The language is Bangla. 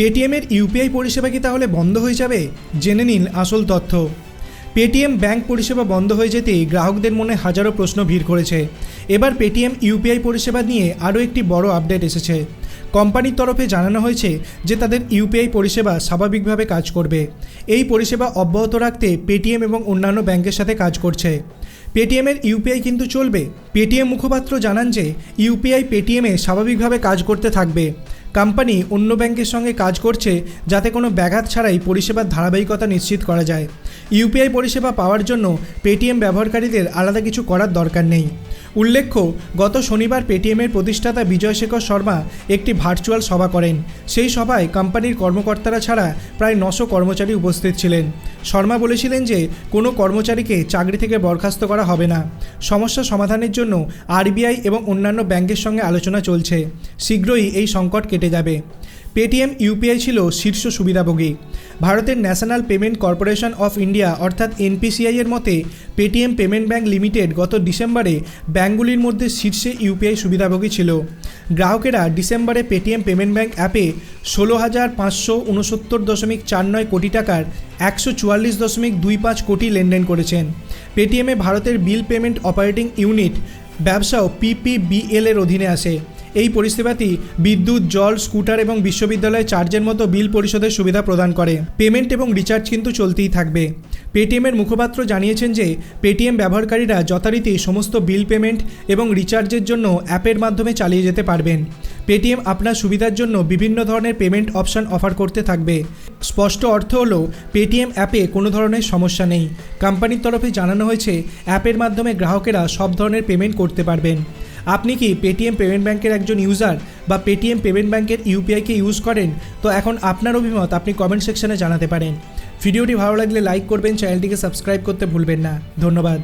পেটিএমের ইউপিআই পরিষেবা কি তাহলে বন্ধ হয়ে যাবে? জেনে নিন আসল তথ্য। পেটিএম ব্যাংক পরিষেবা বন্ধ হয়ে যেতেই গ্রাহকদের মনে হাজারো প্রশ্ন ভিড় করেছে। এবার পেটিএম ইউপিআই পরিষেবা নিয়ে আরও একটি বড় আপডেট এসেছে। কোম্পানির তরফে জানানো হয়েছে যে তাদের ইউপিআই পরিষেবা স্বাভাবিকভাবে কাজ করবে। এই পরিষেবা অব্যাহত রাখতে পেটিএম এবং অন্যান্য ব্যাংকের সাথে কাজ করছে। পেটিএমের ইউপিআই কিন্তু চলবে। পেটিএম মুখপাত্র জানান যে ইউপিআই পেটিএমে স্বাভাবিকভাবে কাজ করতে থাকবে। কোম্পানি অন্য ব্যাংকের সঙ্গে কাজ করছে যাতে কোনো ব্যাঘাত ছাড়াই পরিষেবার ধারাবাহিকতা নিশ্চিত করা যায়। ইউপিআই পরিষেবা পাওয়ার জন্য পেটিএম ব্যবহারকারীদের আলাদা কিছু করার দরকার নেই। উল্লেখ্য, গত শনিবার পেটিএমের প্রতিষ্ঠাতা বিজয় শেখর শর্মা একটি ভার্চুয়াল সভা করেন। সেই সভায় কোম্পানির কর্মকর্তারা ছাড়া প্রায় নশো কর্মচারী উপস্থিত ছিলেন। শর্মা বলেছিলেন যে, কোনো কর্মচারীকে চাকরি থেকে বরখাস্ত করা হবে না। সমস্যা সমাধানের জন্য আরবিআই এবং অন্যান্য ব্যাংকের সঙ্গে আলোচনা চলছে। শীঘ্রই এই সংকট কেটে যাবে। পেটিএম ইউপিআই ছিল শীর্ষ সুবিধাভোগী। ভারতের national payment corporation of India, অর্থাৎ এনপিসিআই এর মতে, পেটিএম পেমেন্ট ব্যাংক লিমিটেড গত ডিসেম্বরে ব্যাঙ্কগুলির মধ্যে শীর্ষে ইউপিআই সুবিধাভোগী ছিল। গ্রাহকেরা ডিসেম্বরে পেটিএম পেমেন্ট ব্যাংক অ্যাপে ষোলো হাজার পাঁচশো উনসত্তর দশমিক চার নয় কোটি টাকার একশো চুয়াল্লিশ দশমিক দুই পাঁচ কোটি লেনদেন করেছেন। পেটিএমে ভারতের বিল পেমেন্ট অপারেটিং ইউনিট, ব্যবসাও পিপিবিএল এর অধীনে আসে। এই পরিষেবাটি বিদ্যুৎ, জল, স্কুটার এবং বিশ্ববিদ্যালয় চার্জের মতো বিল পরিশোধের সুবিধা প্রদান করে। পেমেন্ট এবং রিচার্জ কিন্তু চলতেই থাকবে। পেটিএমের মুখপাত্র জানিয়েছেন যে, পেটিএম ব্যবহারকারীরা যথারীতি সমস্ত বিল পেমেন্ট এবং রিচার্জের জন্য অ্যাপের মাধ্যমে চালিয়ে যেতে পারবেন। পেটিএম আপনার সুবিধার জন্য বিভিন্ন ধরনের পেমেন্ট অপশন অফার করতে থাকবে। স্পষ্ট অর্থ হলো, পেটিএম অ্যাপে কোনো ধরনের সমস্যা নেই। কোম্পানির তরফে জানানো হয়েছে, অ্যাপের মাধ্যমে গ্রাহকেরা সব ধরনের পেমেন্ট করতে পারবেন। আপনি কি পেটিএম পেমেন্ট ব্যাংকের একজন ইউজার বা পেটিএম পেমেন্ট ব্যাঙ্কের ইউপিআইকে ইউজ করেন? তো এখন আপনার অভিমত আপনি কমেন্ট সেকশনে জানাতে পারেন। ভিডিওটি ভালো লাগলে লাইক করবেন চ্যানেলটিকে সাবস্ক্রাইব করতে ভুলবেন না। ধন্যবাদ।